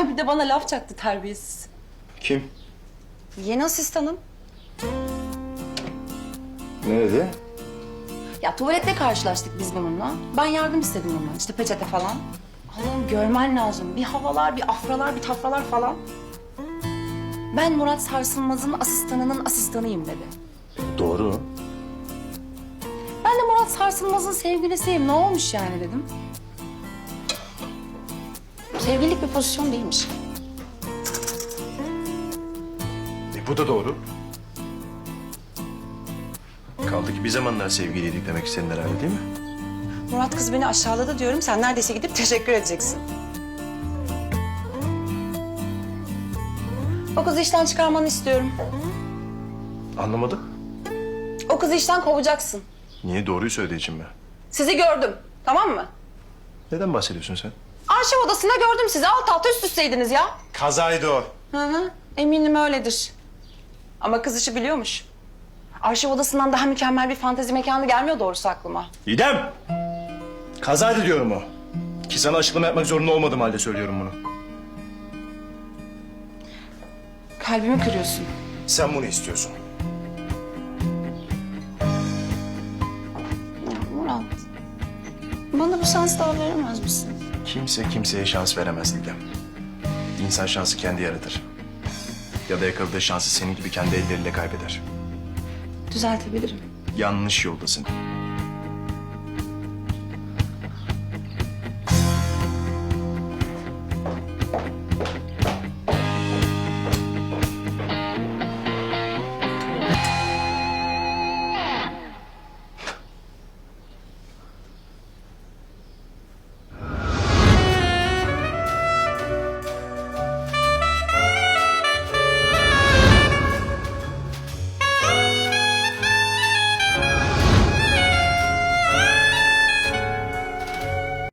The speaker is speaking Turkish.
Ha bir de bana laf çaktı terbiyesiz. Kim? Yeni asistanım. Ne dedi? Ya tuvalette karşılaştık biz bununla. Ben yardım istedim ondan. İşte peçete falan. Allah'ım görmen lazım. Bir havalar, bir afralar, bir tafralar falan. Ben Murat Sarsılmaz'ın asistanının asistanıyım dedi. Doğru. Ben de Murat Sarsılmaz'ın sevgilisiyim. Ne olmuş yani dedim. Sevgililik bir pozisyon değilmiş. E bu da doğru. Kaldı ki bir zamanlar sevgiliydik demek istedin herhalde değil mi? Murat kız beni aşağıladı diyorum. Sen neredeyse gidip teşekkür edeceksin. O kızı işten çıkarmanı istiyorum. Anlamadım. O kızı işten kovacaksın. Niye doğruyu söylediği için mi? Sizi gördüm. Tamam mı? Neden bahsediyorsun sen? Arşiv odasında gördüm sizi. Alt alta üst üsteydiniz ya. Kazaydı o. Hı hı. Eminim öyledir. Ama kız işi biliyormuş. Arşiv odasından daha mükemmel bir fantezi mekanı gelmiyor doğrusu aklıma. İdem! Kazaydı diyorum o. Ki sana açıklama yapmak zorunda olmadığım halde söylüyorum bunu. Kalbimi kırıyorsun. Sen bunu istiyorsun. Murat. Bana bir şans daha veremez misin? Kimse kimseye şans veremez Didem. İnsan şansı kendi yaratır. Ya da yakaladığı şansı senin gibi kendi elleriyle kaybeder. Düzeltebilirim. Yanlış yoldasın.